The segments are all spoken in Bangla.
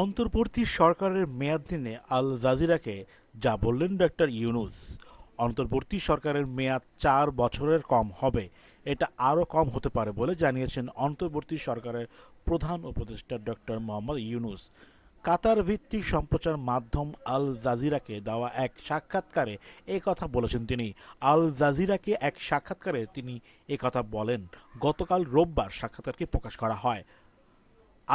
অন্তর্বর্তী সরকারের মেয়াদ নিয়ে আল জাজিরাকে, যা বললেন ডক্টর ইউনুস, অন্তর্বর্তী সরকারের মেয়াদ চার বছরের কম হবে, এটা আরও কম হতে পারে বলে জানিয়েছেন অন্তর্বর্তী সরকারের প্রধান উপদেষ্টা ডক্টর মোহাম্মদ ইউনুস। কাতার ভিত্তিক সম্প্রচার মাধ্যম আল জাজিরাকে দেওয়া এক সাক্ষাৎকারে এ কথা বলেছেন তিনি। আল জাজিরাকে এক সাক্ষাৎকারে তিনি এ কথা বলেন। গতকাল রোববার সাক্ষাৎকারকে প্রকাশ করা হয়।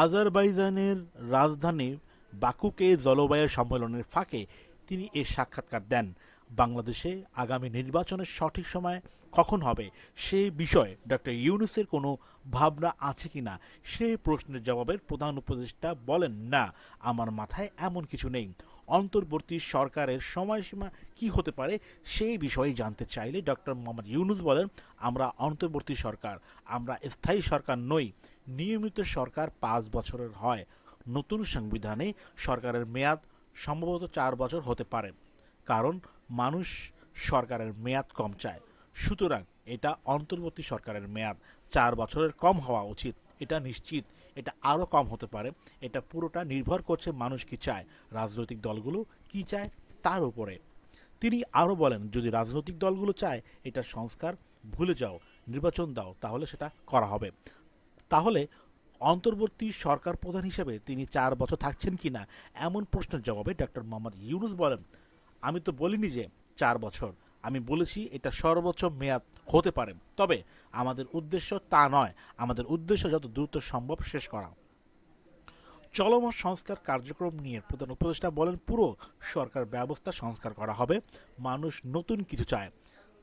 আজারবাইজানের রাজধানী বাকুকে জলবায়ু সম্মেলনের ফাঁকে তিনি এ সাক্ষাৎকার দেন। বাংলাদেশে আগামী নির্বাচনের সঠিক সময় কখন হবে সে বিষয়ে ডক্টর ইউনুসের কোনো ভাবনা আছে কি না সেই প্রশ্নের জবাবের প্রধান উপদেষ্টা বলেন, না, আমার মাথায় এমন কিছু নেই। অন্তর্বর্তী সরকারের সময়সীমা কি হতে পারে সেই বিষয়ে জানতে চাইলে ডক্টর মোহাম্মদ ইউনুস বলেন, আমরা অন্তর্বর্তী সরকার, আমরা স্থায়ী সরকার নই, নিয়মিত সরকার পাঁচ বছরের হয়। নতুন সংবিধানে সরকারের মেয়াদ সম্ভবত চার বছর হতে পারে, কারণ মানুষ সরকারের মেয়াদ কম চায়। সুতরাং এটা অন্তর্বর্তী সরকারের মেয়াদ, চার বছরের কম হওয়া উচিত। এটা নিশ্চিত, এটা আরও কম হতে পারে। এটা পুরোটা নির্ভর করছে মানুষ কি চায়, রাজনৈতিক দলগুলো কি চায় তার উপরে। তিনি আরও বলেন, যদি রাজনৈতিক দলগুলো চায় এটা সংস্কার, ভুলে যাও, নির্বাচন দাও, তাহলে সেটা করা হবে। তাহলে অন্তর্বর্তী সরকার প্রধান হিসেবে তিনি চার বছর থাকছেন কি না, এমন প্রশ্নের জবাবে ডক্টর মোহাম্মদ ইউনুস বলেন, আমি তো বলিনি যে চার বছর। আমি বলেছি এটা সর্বোচ্চ মেয়াদ হতে পারে। তবে আমাদের উদ্দেশ্য তা নয়। আমাদের উদ্দেশ্য যত দ্রুত সম্ভব শেষ করা। চলমান সংস্কার কার্যক্রম নিয়ে প্রধান উপদেষ্টা বলেন, পুরো সরকার ব্যবস্থা সংস্কার করা হবে। মানুষ নতুন কিছু চায়।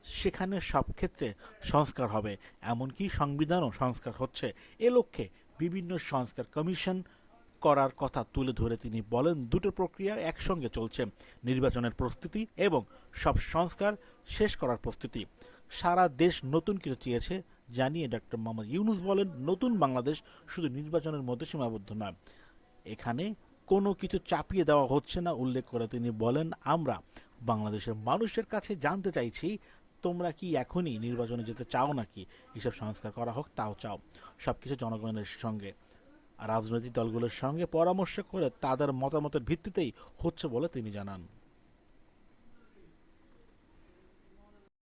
সেখানে সব ক্ষেত্রে সংস্কার হবে। এমনকি সংবিধানও সংস্কার হচ্ছে। এ লক্ষ্যে বিভিন্ন সংস্কার কমিশন করার কথা তুলে ধরে তিনি বলেন, দুটো প্রক্রিয়া একসঙ্গে চলছে, নির্বাচনের প্রস্তুতি এবং সব সংস্কার শেষ করার প্রস্তুতি। সারা দেশ নতুন কিছু চেয়েছে, জানিয়ে ডক্টর মোহাম্মদ ইউনুস বলেন, নতুন বাংলাদেশ শুধু নির্বাচনের মধ্যে সীমাবদ্ধ নয় এখানে কোনো কিছু চাপিয়ে দেওয়া হচ্ছে না, উল্লেখ করে তিনি বলেন, আমরা বাংলাদেশের মানুষের কাছে জানতে চাইছি, তোমরা কি এখনই নির্বাচনে যেতে চাও নাকি? এসব সংস্কার করা হোক, তাও চাও। সব কিছু জনগণের সঙ্গে। রাজনৈতিক দলগুলোর সঙ্গে পরামর্শ করে তাদের মতামতের ভিত্তিতেই হচ্ছে বলে তিনি জানান।